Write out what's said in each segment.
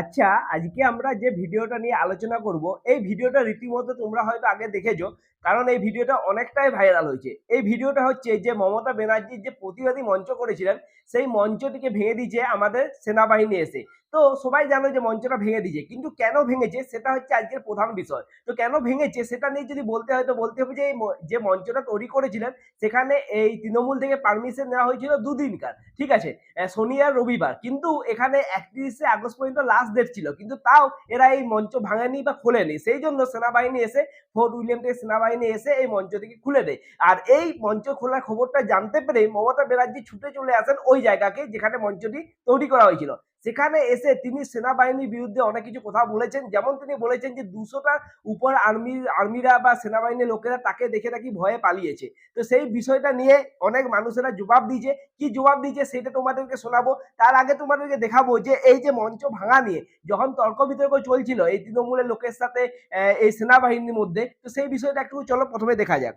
আচ্ছা আজকে আমরা যে ভিডিওটা নিয়ে আলোচনা করব, এই ভিডিওটা রীতিমতো তোমরা হয়তো আগে দেখেছ, কারণ এই ভিডিওটা অনেকটাই ভাইরাল হয়েছে। এই ভিডিওটা হচ্ছে যে মমতা ব্যানার্জির যে প্রতিবাদী মঞ্চ করেছিলেন, সেই মঞ্চটিকে ভেঙে দিয়েছে আমাদের সেনাবাহিনী এসে। তো সবাই জানো যে মঞ্চটা ভেঙে দিয়েছে। কিন্তু কেন ভেঙেছে? সেটা হচ্ছে আজকের প্রধান বিষয়। তো কেন ভেঙেছে? সেটা নিয়ে যদি বলতে হয়, তো বলতে হবে যে যে মঞ্চটা তৈরি করেছিলেন, সেখানে এই তৃণমূল থেকে পারমিশন নেওয়া হয়েছিল দুদিনকার। ঠিক আছে? শনি আর রবিবার। কিন্তু এখানে একত্রিশে আগস্ট পর্যন্ত লাস্ট ডেট ছিল। কিন্তু তাও এরা এই মঞ্চ ভাঙেনি বা খোলেনি। সেই জন্য সেনাবাহিনী এসে, ফোর্ট উইলিয়াম থেকে সেনাবাহিনী এসে এই মঞ্চ থেকে খুলে দেয়। আর এই মঞ্চ খোলার খবরটা জানতে পেরে মমতা ব্যানার্জি ছুটে চলে আসেন ওই জায়গাকে যেখানে মঞ্চটি তৈরি করা হয়েছিল। সেখানে এসে তিনি সেনাবাহিনীর বিরুদ্ধে অনেক কিছু কথা বলেছেন। যেমন তিনি বলেছেন যে দুশোটার উপর আর্মি, আর্মিরা বা সেনাবাহিনীর লোকেরা তাকে দেখে নাকি ভয়ে পালিয়েছে। তো সেই বিষয়টা নিয়ে অনেক মানুষেরা জবাব দিয়েছে। কি জবাব দিয়েছে সেটা তোমাদেরকে শোনাবো। তার আগে তোমাদেরকে দেখাবো যে এই যে মঞ্চ ভাঙা নিয়ে যখন তর্ক বিতর্ক চলছিল এই তৃণমূলের লোকের সাথে এই সেনাবাহিনীর মধ্যে, তো সেই বিষয়টা একটু চলো প্রথমে দেখা যাক।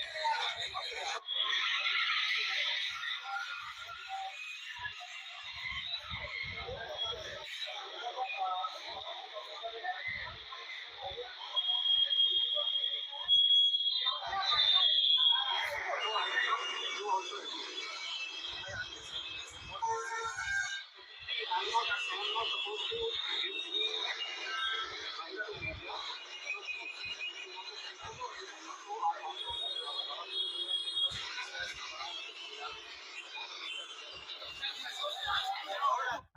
Thank you.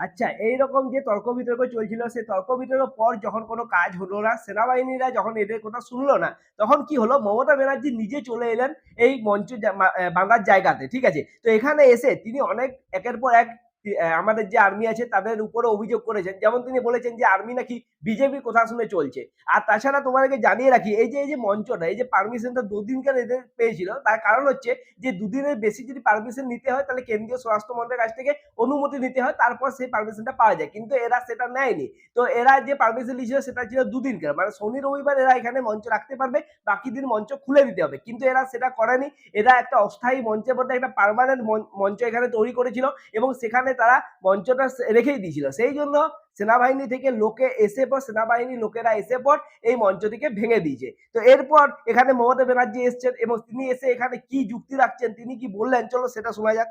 আচ্ছা এইরকম যে তর্ক বিতর্ক চলছিল, সেই তর্ক বিতর্ক পর যখন কোনো কাজ হলো না, সেনাবাহিনীরা যখন এদের কথা শুনলো না, তখন কি হলো? মমতা ব্যানার্জি নিজে চলে এলেন এই মঞ্চ বাঁধার বাংলার জায়গাতে, ঠিক আছে? তো এখানে এসে তিনি অনেক, একের পর এক আমাদের যে আর্মি আছে তাদের উপরে অভিযোগ করেছেন। যেমন তিনি বলেছেন যে আর্মি নাকি বিজেপি কথা শুনে চলছে। আর তাছাড়া তোমাদেরকে জানিয়ে রাখি, এই যে এই যে মঞ্চটা, এই যে পারমিশনটা দুদিনকার এদের পেয়েছিল, তার কারণ হচ্ছে যে দুদিনের বেশি যদি পারমিশন নিতে হয়, তাহলে কেন্দ্রীয় স্বরাষ্ট্র মন্ত্রকের কাছ থেকে অনুমতি নিতে হয়, তারপর সেই পারমিশনটা পাওয়া যায়। কিন্তু এরা সেটা নেয়নি। তো এরা যে পারমিশন নিয়েছিল, সেটা ছিল দুদিনকার মানে শনি, রবিবার এরা এখানে মঞ্চ রাখতে পারবে, বাকি দিন মঞ্চ খুলে দিতে হবে। কিন্তু এরা সেটা করেনি। এরা একটা অস্থায়ী মঞ্চের মধ্যে একটা পার্মানেন্ট মঞ্চ এখানে তৈরি করেছিল এবং সেখানে তারা মঞ্চটা রেখেই দিয়েছিল। সেই জন্য সেনাবাহিনী থেকে লোকে এসে পর সেনাবাহিনী লোকেরা এসে পর এই মঞ্চটিকে ভেঙে দিয়েছে। তো এরপর এখানে মমতা ব্যানার্জি এসছেন এবং তিনি এসে এখানে কি যুক্তি রাখছেন, তিনি কি বললেন? চলো সেটা শোনা যাক।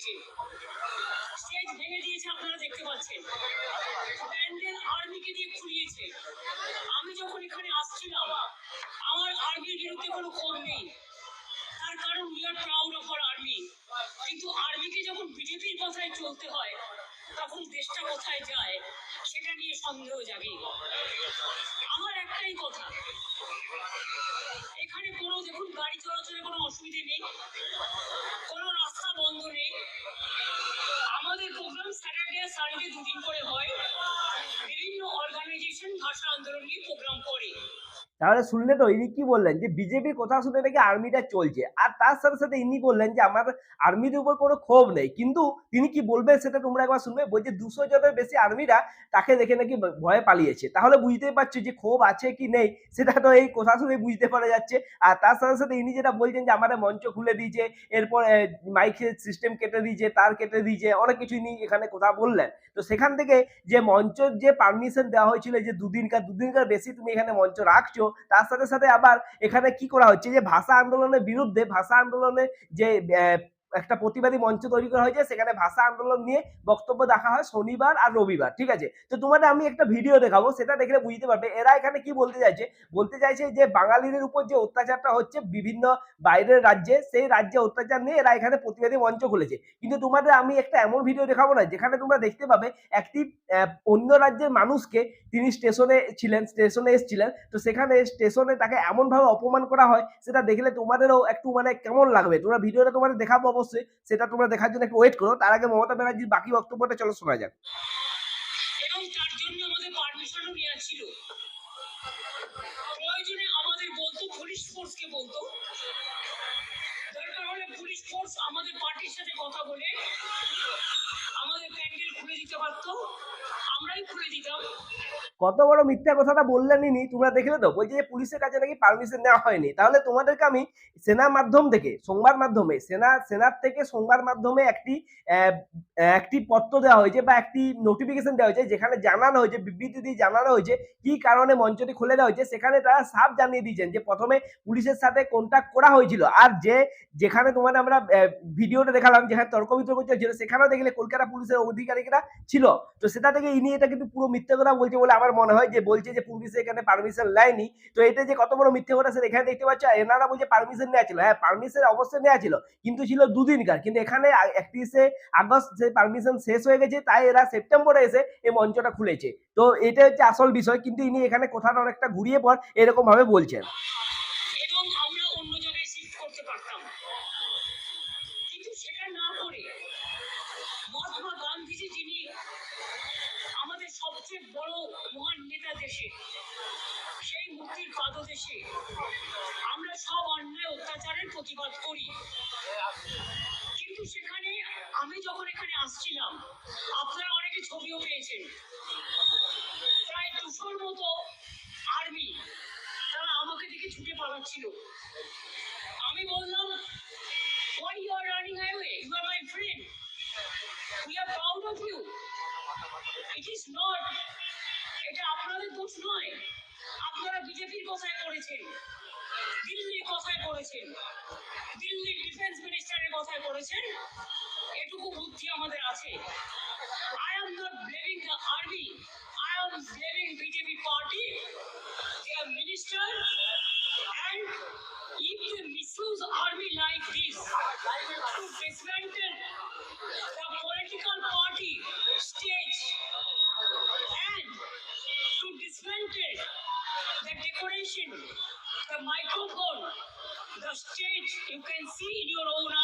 দিয়েছে। স্টেজ ভেঙে দিয়েছে আপনারা দেখতে পাচ্ছেন। প্যান্ডেল আর্মিকে দিয়ে খুলিয়েছে আমি যখন এখানে আসছিলাম আমার আর্মির বিরুদ্ধে কোনো ক্ষোভ নেই তার কারণ we are proud of our army কিন্তু আর্মিকে যখন বিজেপির কথায় চলতে হয় তখন দেশটা কোথায় যায় সেটা নিয়ে সন্দেহ জাগে আমার একটাই কথা এখানে কোনো দেখুন গাড়ি চলাচলের কোনো অসুবিধে নেই কোনো রাস্তা বন্ধ নেই আমাদের প্রোগ্রাম স্যাটারডে আর সানডে দুদিন করে হয় বিভিন্ন অর্গানাইজেশন ভাষা আন্দোলন নিয়ে প্রোগ্রাম করে তাহলে শুনলে তো ইনি কি বললেন? যে বিজেপির কথা শুনে নাকি আর্মিটা চলছে। আর তার সাথে সাথে ইনি বললেন যে, আমার আর্মির উপর কোনো ক্ষোভ নেই। কিন্তু তিনি কি বলবেন সেটা তোমরা একবার শুনবে? বলছে, দুশো জনের বেশি আর্মিরা তাকে দেখে নাকি ভয়ে পালিয়েছে। তাহলে বুঝতেই পারছ যে ক্ষোভ আছে কি নেই, সেটা তো এই কথা শুনে বুঝতে পারা যাচ্ছে। আর তার সাথে সাথে ইনি যেটা বলছেন যে, আমাদের মঞ্চ খুলে দিয়েছে। এরপর মাইকের সিস্টেম কেটে দিয়েছে, তার কেটে দিয়েছে, অনেক কিছু ইনি এখানে কথা বললেন। তো সেখান থেকে যে মঞ্চের যে পারমিশন দেওয়া হয়েছিল, যে দুদিনকার দুদিনকার বেশি তুমি এখানে মঞ্চ রাখছো তার সাথে সাথে আবার এখানে কি করা হচ্ছে যে ভাষা আন্দোলনের বিরুদ্ধে ভাষা আন্দোলনে যে একটা প্রতিবাদী মঞ্চ তৈরি করা হয়েছে, সেখানে ভাষা আন্দোলন নিয়ে বক্তব্য দেখা হয় শনিবার আর রবিবার, ঠিক আছে? তো তোমাদের আমি একটা ভিডিও দেখাবো, সেটা দেখলে বুঝতে পারবে। এরা এখানে কি বলতে চাইছে? বলতে চাইছে যে বাঙালিদের উপর যে অত্যাচারটা হচ্ছে বিভিন্ন বাইরের রাজ্যে, সেই রাজ্যে অত্যাচার নিয়ে এরা এখানে প্রতিবাদী মঞ্চ খুলেছে। কিন্তু তোমাদের আমি একটা এমন ভিডিও দেখাবো না, যেখানে তোমরা দেখতে পাবে একটি অন্য রাজ্যের মানুষকে তিনি স্টেশনে ছিলেন, স্টেশনে এসেছিলেন। তো সেখানে স্টেশনে তাকে এমনভাবে অপমান করা হয়, সেটা দেখলে তোমাদেরও একটু মানে কেমন লাগবে? তোমরা ভিডিওটা তোমাদের দেখাবো অবশ্যই সেটা তোমরা দেখার জন্য একটু ওয়েট করো। তার আগে মমতা ব্যানার্জির বাকি বক্তব্যটা চলো শোনা যাক। এবং তার জন্য আমাদের পারমিশনও আমাদের বলতো পুলিশ ফোর্সকে বলতো। ফোর্স আমাদের পার্টির সাথে কথা বলে আমাদের প্যান্ডেল খুলে দিতে আমরাই খুলে দিতাম। কত বড় মিথ্যা কথাটা বললেনই নি তোমরা দেখলে তো? বলছে যে পুলিশের কাছে নাকি পারমিশন নেওয়া হয়নি। তাহলে তোমাদেরকে আমি সেনা মাধ্যম থেকে, সংবাদ মাধ্যমে, সেনা, সেনার থেকে সংবাদ মাধ্যমে একটি একটি পত্র দেওয়া হয়েছে বা একটি নোটিফিকেশন দেওয়া হয়েছে, যেখানে জানানো হয়েছে, বিবৃতি দিয়ে জানানো হয়েছে কি কারণে মঞ্চটি খুলে দেওয়া হয়েছে। সেখানে তারা সাফ জানিয়ে দিয়েছেন যে প্রথমে পুলিশের সাথে কন্ট্যাক্ট করা হয়েছিল। আর যে, যেখানে তোমাদের আমরা আহ, ভিডিওটা দেখালাম যেখানে তর্ক বিতর্ক চলছিল সেখানেও দেখলে কলকাতা পুলিশের অধিকারিকরা ছিল। তো সেটা থেকে ইনি এটা কিন্তু পুরো মিথ্যে কথা বলছে বলে আমার মনে হয় যে বলছে যে পুলিশ এখানে পারমিশন নেয়নি। তো এটা যে কত বড় মিথ্যে কথা সেটা এখানে দেখতে পাচ্ছ এনারা বলছে পারমিশন নেওয়া ছিল। হ্যাঁ পারমিশন অবশ্যই নেওয়া ছিল কিন্তু ছিল দুদিনকার। কিন্তু এখানে একত্রিশে আগস্ট যে পারমিশন শেষ হয়ে গেছে তাই এরা সেপ্টেম্বরে এসে এই মঞ্চটা খুলেছে। তো এটা হচ্ছে আসল বিষয় কিন্তু ইনি এখানে কথাটা অনেকটা ঘুরিয়ে পর এরকম ভাবে বলছেন এবং আমরা অন্য জায়গায় শিফট করতে পারতাম কিন্তু সেটা না করে মহাত্মা গান্ধীজি যিনি আমাদের সবচেয়ে বড় মহান নেতা দেশে, সেই মুক্তির পাদদেশে আমরা সব অন্যায় অত্যাচারের প্রতিবাদ করি। কিন্তু সেখানে আমি যখন এখানে আসছিলাম, আপনারা অনেকে ছবিও পেয়েছেন। প্রায় দুশোর মতো আর্মি তারা আমাকে দেখে ছুটে পালাচ্ছিল। আমি বললাম, why you are running away? You are my friend. We are it is not এটা আপনাদের দোষ নয় আপনারা বিজেপির কথায় করেছেন দিল্লির কথায় করেছেন দিল্লির ডিফেন্স মিনিস্টারের কথায় করেছেন এটুকু বুদ্ধি আমাদের আছে I am not blaming the army. I am blaming BJP party, their minister, and if they misuse army like this to dismantle the political party stage and to dismantle the decoration, the microphone, the stage you can see in your own eyes.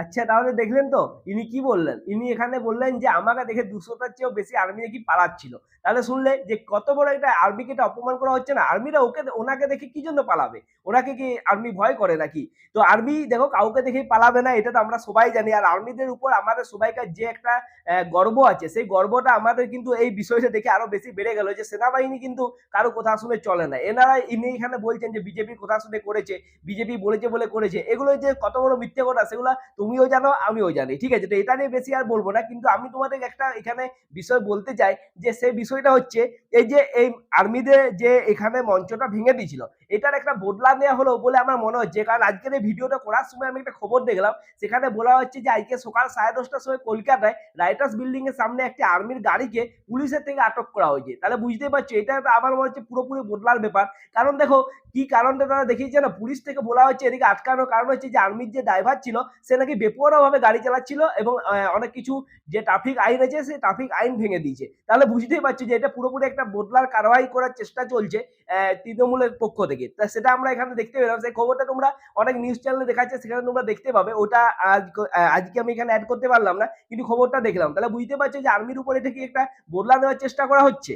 আচ্ছা তাহলে দেখলেন তো, ইনি কি বললেন? ইনি এখানে বললেন যে, আমাকে দেখে দুশোটার চেয়েও বেশি আর্মি নাকি পালাচ্ছিল। তাহলে শুনলে যে, কত বড় একটা আর্মিকে এটা অপমান করা হচ্ছে না? আর্মিরা ওকে, ওনাকে দেখে কি জন্য পালাবে? ওনাকে কি আর্মি ভয় করে নাকি? তো আর্মি, দেখো, কাউকে দেখেই পালাবে না, এটা তো আমরা সবাই জানি। আর আর্মিদের উপর আমাদের সবাইকার যে একটা গর্ব আছে, সেই গর্বটা আমাদের কিন্তু এই বিষয়টা দেখে আরও বেশি বেড়ে গেল যে, সেনাবাহিনী কিন্তু কারও কথা শুনে চলে না। এনারা, ইনি এখানে বলছেন যে, বিজেপির কথা শুনে করেছে, বিজেপি বলেছে বলে করেছে। এগুলো যে কত বড় মিথ্যে কথা, সেগুলো তুমিও জানো, আমিও জানি। ঠিক আছে, তো এটা নিয়ে বেশি আর বলব না, কিন্তু আমি তোমাদের একটা এখানে বিষয় বলতে চাই যে সেই বিষয়টা হচ্ছে, এই যে, এই আর্মিদের যে এখানে মঞ্চটা ভেঙে দিয়েছিল এটার একটা বদলা নেওয়া হলো বলে আমার মনে হচ্ছে। কারণ আজকের এই ভিডিওটা করার সময় আমি একটা খবর দেখলাম, সেখানে বলা হচ্ছে যে আজকে সকাল সাড়ে দশটার সময় কলকাতায় রাইটার্স বিল্ডিং এর সামনে একটি আর্মির গাড়িকে পুলিশের থেকে আটক করা হয়েছে। তাহলে বুঝতেই পারছ, এটা আমার মনে হচ্ছে পুরোপুরি বদলার ব্যাপার। কারণ দেখো, কি কারণটা তারা দেখিয়েছে না? পুলিশ থেকে বলা হচ্ছে এদিকে আটকানোর কারণ হচ্ছে যে আর্মির যে ড্রাইভার ছিল, সে নাকি বেপরোয়া ভাবে গাড়ি চালাচ্ছিল এবং অনেক কিছু যে ট্রাফিক আইন আছে, সেই ট্রাফিক আইন ভেঙে দিয়েছে। তাহলে বুঝতেই পারছ যে এটা পুরোপুরি একটা বদলার কারবাই করার চেষ্টা চলছে তৃণমূলের পক্ষ থেকে। থেকে তা সেটা আমরা এখানে দেখতে পেলাম। সেই খবরটা তোমরা অনেক নিউজ চ্যানেলে দেখাচ্ছে, সেখানে তোমরা দেখতে পাবে। ওটা আজ আজকে আমি এখানে অ্যাড করতে পারলাম না, কিন্তু খবরটা দেখলাম। তাহলে বুঝতে পারছ যে আর্মির উপরে থেকে একটা বদলা দেওয়ার চেষ্টা করা হচ্ছে?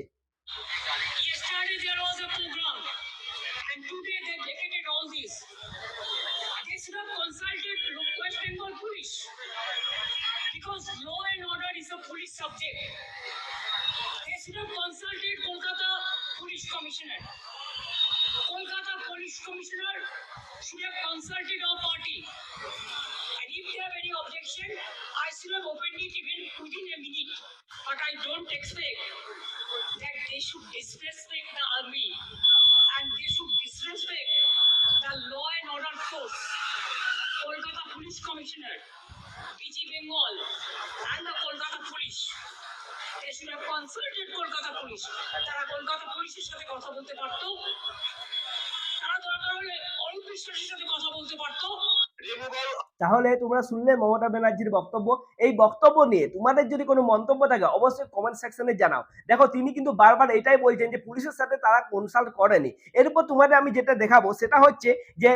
Subject. They should have consulted Kolkata Police Commissioner. Kolkata Police Commissioner should have consulted our party. And if they have any objection, I should have opened it even within a minute. But I don't expect that they should disrespect the army and they should disrespect the law and order force. Kolkata Police Commissioner And the Kolkata Police. They should have consulted Kolkata Police. তারা কলকাতা পুলিশের সাথে কথা বলতে পারতো তারা দরকার হলে তাহলে তোমরা শুনলে মমতা ব্যানার্জির বক্তব্য। এই বক্তব্য নিয়ে তোমাদের যদি কোনো মন্তব্য থাকে অবশ্যই কমেন্ট সেকশনে জানাও। দেখো তিনি কিন্তু বারবার এটাই বলছেন যে পুলিশের সাথে তারা কনসাল্ট করেনি। এরপর তোমাদের আমি যেটা দেখাবো সেটা হচ্ছে যে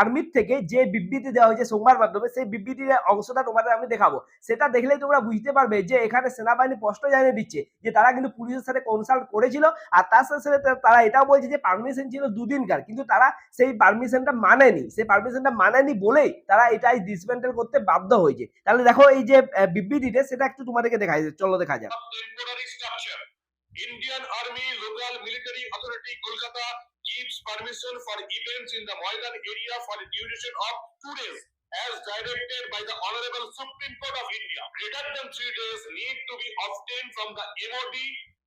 আর্মির থেকে যে বিবৃতি দেওয়া হয়েছে সংবাদ মাধ্যমে সেই বিবৃতির অংশটা তোমাদের আমি দেখাবো। সেটা দেখলেই তোমরা বুঝতে পারবে যে এখানে সেনাবাহিনী স্পষ্ট জানিয়ে দিচ্ছে যে তারা কিন্তু পুলিশের সাথে কনসাল্ট করেছিল। আর তার সাথে সাথে তারা এটাও বলছে যে পারমিশন ছিল দুদিনকার। কিন্তু তারা সেই পারমিশনটা মানেনি সেই পারমিশনটা মানেনি বলেই তারা এটাই ডিসমেন্টেল করতে বাধ্য হয়েছে তাহলে দেখো এই যে বিবৃতিটা সেটা একটু তোমাদেরকে দেখা যায় চলো দেখা যাক. Indian Army Local Military Authority Kolkata gives permission for events in the Maidan area for a duration of two days as directed by the Honorable Supreme Court of India. Greater than three days need to be obtained from the MOD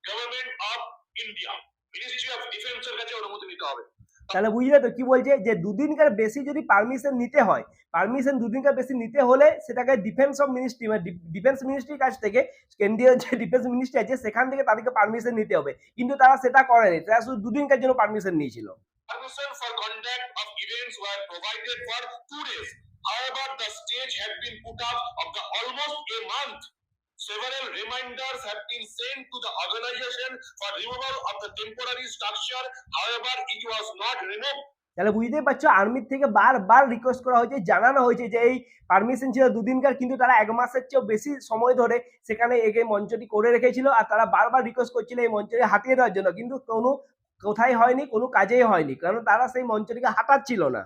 Government of India. Ministry of Defense এর কাছে অনুমতি নিতে হবে তাহলে বুঝলে তো কি বলছে যে দুদিনকার বেশি যদি পারমিশন নিতে হয় পারমিশন দুদিনকার বেশি নিতে হলে সেটাকে ডিফেন্স অফ মিনিস্ট্রি মানে ডিফেন্স মিনিস্ট্রির কাছ থেকে কেন্দ্রীয় যে ডিফেন্স মিনিস্ট্রি আছে সেখান থেকে তাদেরকে পারমিশন নিতে হবে কিন্তু তারা সেটা করেনি তারা শুধু দুদিনকার জন্য পারমিশন নিয়েছিল Permission for conduct of events were provided for two days. However, the stage had been put up of the almost a month. Several reminders have been sent to the organization for removal of the temporary structure. However, it was not removed. তাহলে বুঝতেই পারছ আর্মির থেকে বারবার request করা হয়েছে জানানো হয়েছে যে এই পারমিশন ছিল দুদিনকার কিন্তু তারা এক মাসের চেয়েও বেশি সময় ধরে সেখানে এই মঞ্চটি করে রেখেছিল আর তারা বারবার রিকোয়েস্ট করছিল এই মঞ্চটি হাতিয়ে দেওয়ার জন্য কিন্তু কোনো কোথায় হয়নি কোনো কাজেই হয়নি কারণ তারা সেই মঞ্চটিকে হাঁটাচ্ছিল না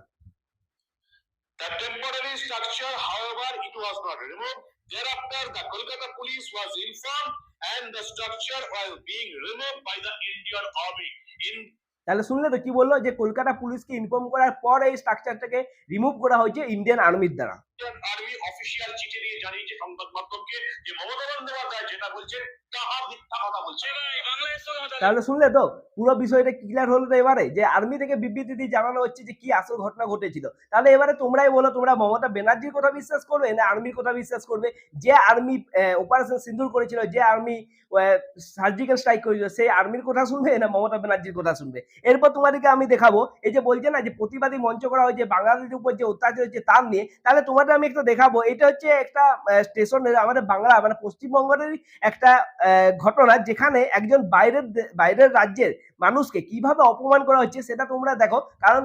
The temporary structure, however, it was not removed. Thereafter, the Kolkata police was informed and the structure was being removed by the Indian Army. In তাহলে শুনলে তো কি বলল? যে কলকাতা পুলিশকে ইনফর্ম করার পর এই স্ট্রাকচারটাকে রিমুভ করা হয়েছে ইন্ডিয়ান আর্মির দ্বারা। আর্মি অফিসিয়াল চিঠি দিয়ে জানিয়েছে সংবাদ মাধ্যমকে যে মমতা বন্দ্যোপাধ্যায় যেটা বলছেন তাহা মিথ্যা কথা বলছে তাহলে। শুনলে তো পুরো বিষয়টা ক্লিয়ার হলো তো এবারে যে আর্মি থেকে বিবৃতি দিয়ে জানানো হচ্ছে যে কি আসল ঘটনা ঘটেছিল। তাহলে এবারে তোমরাই বলো তোমরা মমতা ব্যানার্জির কথা বিশ্বাস করবে না আর্মির কথা বিশ্বাস করবে? যে আর্মি অপারেশন সিন্দুর করেছিল যে আর্মি সার্জিক্যাল স্ট্রাইক করেছিল সেই আর্মির কথা শুনবে না মমতা ব্যানার্জির কথা শুনবে? এরপর তোমাদেরকে আমি দেখাবো। এই যে বলছে না যে প্রতিবাদী মঞ্চ করা হয়েছে বাঙালিদের উপর যে অত্যাচার হচ্ছে তার নিয়ে, তাহলে তোমাদের আমি একটা দেখাবো। এটা হচ্ছে একটা স্টেশন আমাদের বাংলা মানে পশ্চিমবঙ্গেরই একটা ঘটনা যেখানে একজন বাইরের বাইরের রাজ্যের মানুষকে কীভাবে অপমান করা হচ্ছে সেটা তোমরা দেখো। কারণ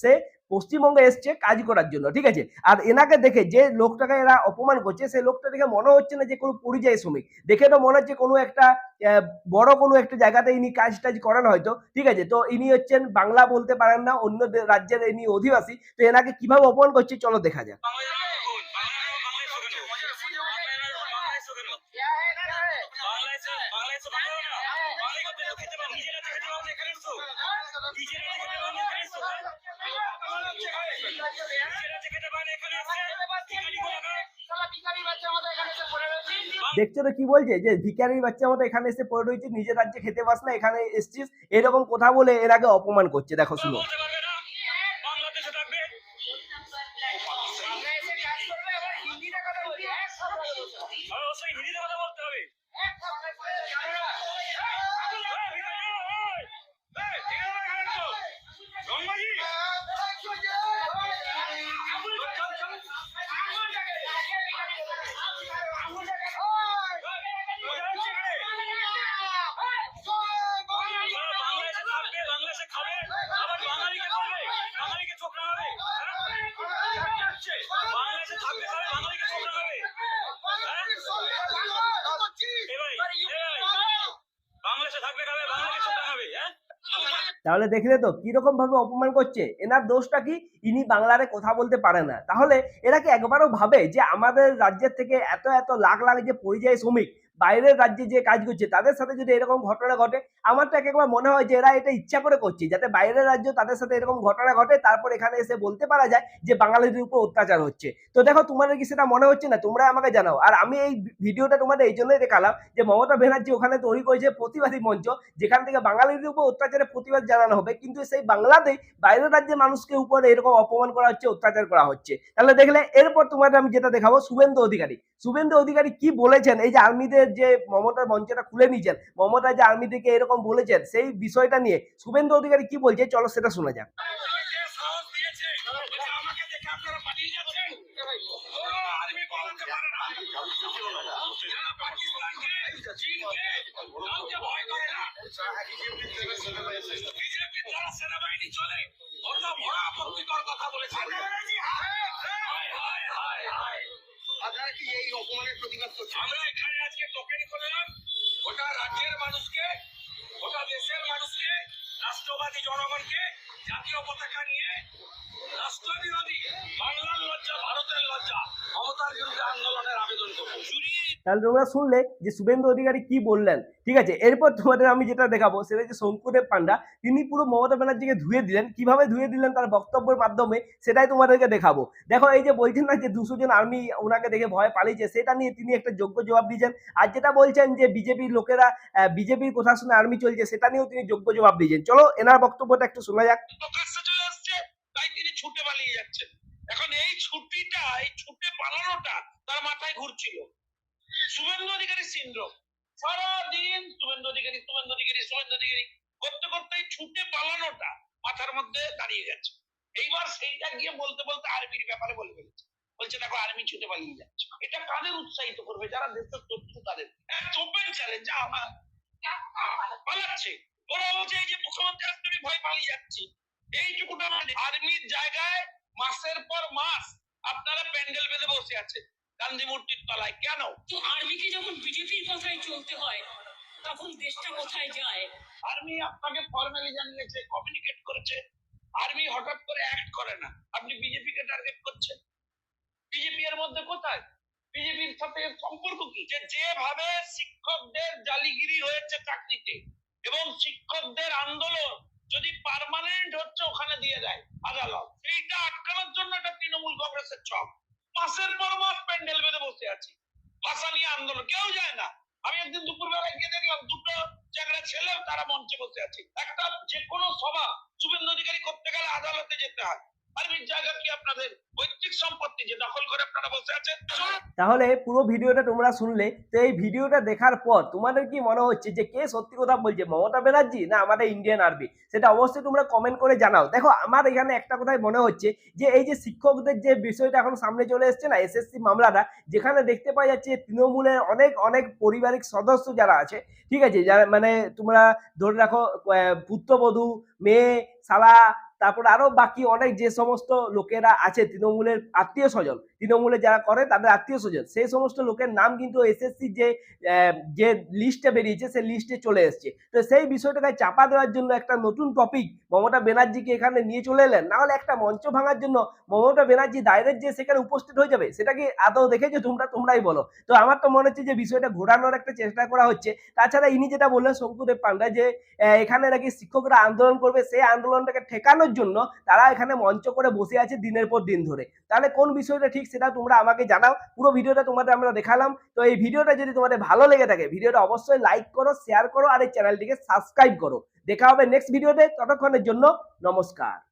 সে পশ্চিমবঙ্গে এসছে কাজ করার জন্য ঠিক আছে? আর এনাকে দেখে যে লোকটাকে এরা অপমান করছে সেই লোকটা দেখে মনে হচ্ছে না যে কোনো পরিযায়ী শ্রমিক। দেখে তো মনে হচ্ছে কোনো একটা আহ, বড় কোনো একটা জায়গাতে ইনি কাজ টাজ করেন হয়তো ঠিক আছে? তো ইনি হচ্ছেন বাংলা বলতে পারেন না অন্য রাজ্যের ইনি অধিবাসী তো এনাকে কীভাবে অপমান করছে চলো দেখা যাক। দেখছ তো কি বলছে? যে ভিকারির বাচ্চা মতো এখানে এসে পড়ে রয়েছে, নিজের রাজ্যে খেতে পাস না, এখানে এসছিস, এরকম কথা বলে এর আগে অপমান করছে, দেখো শুনো। তাহলে দেখলে তো কীরকম ভাবে অপমান করছে? এনার দোষটা কি? ইনি বাংলারে কথা বলতে পারে না। তাহলে এরা কি একবারও ভাবে যে আমাদের রাজ্যের থেকে এত এত লাখ লাখ যে পরিযায়ী শ্রমিক বাইরের রাজ্যে যে কাজ করছে, তাদের সাথে যদি এরকম ঘটনা ঘটে, আমার তো একবার মনে হয় যে এরা এটা ইচ্ছা করে করছে, যাতে বাইরের রাজ্য তাদের সাথে এরকম ঘটনা ঘটে, তারপর এখানে এসে বলতে পারা যায় যে বাঙালিদের উপর অত্যাচার হচ্ছে। তো দেখো, তোমাদের কি সেটা মনে হচ্ছে না? তোমরা আমাকে জানাও। আর আমি এই ভিডিওটা তোমাদের এই জন্যই দেখালাম যে মমতা ব্যানার্জি ওখানে তৈরি করেছে প্রতিবাদী মঞ্চ, যেখান থেকে বাঙালিদের উপর অত্যাচারের প্রতিবাদ জানানো হবে। কিন্তু সেই বাংলাতেই বাইরের রাজ্যের মানুষকে উপর এরকম অপমান করা হচ্ছে, অত্যাচার করা হচ্ছে। তাহলে দেখলে, এরপর তোমাদের আমি যেটা দেখাবো, শুভেন্দু অধিকারী। শুভেন্দু অধিকারী কি বলেছেন? এই যে আর্মিদের যে মমতার মঞ্চটা খুলে নিয়েছেন মমতা যে আর্মিদেরকে এরকম বলেছেন সেই বিষয়টা নিয়ে শুভেন্দু অধিকারী কি বলছে চলো সেটা শোনা যাক আর্মি সেনাবাহিনী চলে বড় আপত্তিকর কথা বলেছে হায়, হায়, হায়, হায়। আপনারা কি এই অপমানের প্রতিবাদ করছেন আমরা এখানে আজকে টোকেন করলাম, গোটা রাজ্যের মানুষকে, গোটা দেশের মানুষকে, রাষ্ট্রবাদী জনগণকে জাতীয় পতাকা নিয়ে রাষ্ট্র বিরোধী বাংলার লজ্জা ভারতের লজ্জা মমতার বিরুদ্ধে আন্দোলনের আবেদন করব চুরি তাহলে তোমরা শুনলে যে শুভেন্দু অধিকারী কি বললেন। ঠিক আছে? এরপর তোমাদের আমি যেটা দেখাবো সেটা হচ্ছে শঙ্কুদেব পান্ডা। তিনি পুরো মমতা ব্যানার্জিকে ধুয়ে দিলেন। কীভাবে ধুয়ে দিলেন তার বক্তব্যের মাধ্যমে সেটাই তোমাদেরকে দেখাবো। দেখো, এই যে বলছেন না যে দুশো জন আর্মি ওনাকে দেখে ভয় পালিয়েছে, সেটা নিয়ে তিনি একটা যোগ্য জবাব দিয়েছেন। আর যেটা বলছেন যে বিজেপির লোকেরা বিজেপির কথা শুনে আর্মি চলছে, সেটা নিয়েও তিনি যোগ্য জবাব দিয়েছেন। চলো, এনার বক্তব্যটা একটু শোনা যাক। তাই তিনি ছুটে পালিয়ে যাচ্ছেন। এখন এই ছুটিটা, এই ছুটে পালানোটা তার মাথায় ঘুরছিল। শুভেন্দু অধিকারী সিন্ড্রোম সারাদিন শুভেন্দু অধিকারী শুভেন্দু অধিকারী শুভেন্দু অধিকারী করতে করতে ছুটে পালানোটা মাথার মধ্যে দাঁড়িয়ে গেছে। এইবার সেইটা গিয়ে বলতে বলতে আর্মির ব্যাপারে বলে ফেলেছে। বলছে, দেখো, আর্মি ছুটে পালিয়ে যাচ্ছে। এটা কাদের উৎসাহিত করবে? যারা দেশের শত্রু তাদের। ওপেন চ্যালেঞ্জ আমার পালাচ্ছে। ওরা বলছে, এই যে মুখ্যমন্ত্রী আসতে আমি ভয় পালিয়ে যাচ্ছি। এইটুকুটা মানে আর্মির জায়গায় মাসের পর মাস আপনারা প্যান্ডেল বেঁধে বসে আছে। গান্ধী মূর্তির তলায় কেন? তো আর্মিকে যখন বিজেপির কথায় চলতে হয় তখন দেশটা কোথায় যায়? আর্মি আপনাকে ফর্মালি জানিয়েছে কমিউনিকেট করেছে। আর্মি হঠাৎ করে অ্যাক্ট করে না। আপনি বিজেপিকে টার্গেট করছেন। বিজেপি এর মধ্যে কোথায়? বিজেপির সাথে সম্পর্ক কি? যে যেভাবে শিক্ষকদের জালিগিরি হয়েছে চাকরিতে এবং শিক্ষকদের আন্দোলন যদি পার্মানেন্ট হচ্ছে ওখানে দিয়ে দেয় আদালত। এইটা আটকানোর জন্য একটা তৃণমূল কংগ্রেসের ছক মাসের পর মাস প্যান্ডেল বেঁধে বসে আছি। ভাষা নিয়ে আন্দোলন, কেউ যায় না। আমি একদিন দুপুরবেলায় গিয়ে দেখলাম দুটো জায়গার ছেলেও তারা মঞ্চে বসে আছে। একটা যে কোনো সভা শুভেন্দু অধিকারী করতে গেলে আদালতে যেতে হয়। তাহলে পুরো ভিডিওটা তোমরা শুনলে, তো এই ভিডিওটা দেখার পর তোমাদের কি মনে হচ্ছে যে কে সত্যি কথা বলছে, মমতা ব্যানার্জি না আমাদের ইন্ডিয়ান আর্মি সেটা অবশ্যই তোমরা কমেন্ট করে জানাও। দেখো, আমার এখানে একটা কথাই মনে হচ্ছে যে এই যে শিক্ষকদের যে বিষয়টা এখন সামনে চলে এসছে না এসএসসি মামলাটা, যেখানে দেখতে পাওয়া যাচ্ছে তৃণমূলের অনেক অনেক পারিবারিক সদস্য যারা আছে, ঠিক আছে? যারা মানে তোমরা ধরে রাখো পুত্রবধূ, মেয়ে, শালা তারপর আরও বাকি অনেক যে সমস্ত লোকেরা আছে তৃণমূলের আত্মীয় স্বজন তৃণমূলে যারা করে, তাদের আত্মীয় স্বজন। সেই সমস্ত লোকের নাম কিন্তু এসএসসি যে যে লিস্টে বেরিয়েছে, সেই লিস্টে চলে এসছে। তো সেই বিষয়টাকে চাপা দেওয়ার জন্য একটা নতুন টপিক মমতা ব্যানার্জিকে এখানে নিয়ে চলে এলেন। নাহলে একটা মঞ্চ ভাঙার জন্য মমতা ব্যানার্জি ডাইরেক্ট যে সেখানে উপস্থিত হয়ে যাবে, সেটা কি আদৌ দেখেছ তোমরা? তোমরাই বলো। তো আমার তো মনে হচ্ছে যে বিষয়টা ঘোরানোর একটা চেষ্টা করা হচ্ছে। তাছাড়া ইনি যেটা বললেন, শঙ্কুদেব পান্ডা যে এখানে নাকি শিক্ষকরা আন্দোলন করবে, সেই আন্দোলনটাকে ঠেকানোর জন্য তারা এখানে মঞ্চ করে বসে আছে দিনের পর দিন ধরে। তাহলে কোন বিষয়টা ঠিক সেটা তোমরা আমাকে জানাও। পুরো ভিডিওটা তোমাদের আমরা দেখালাম। তো এই ভিডিওটা যদি তোমাদের ভালো লেগে থাকে, ভিডিওটা অবশ্যই লাইক করো শেয়ার করো, আর এই চ্যানেলটিকে সাবস্ক্রাইব করো। দেখা হবে নেক্সট ভিডিওতে ততক্ষণের জন্য নমস্কার।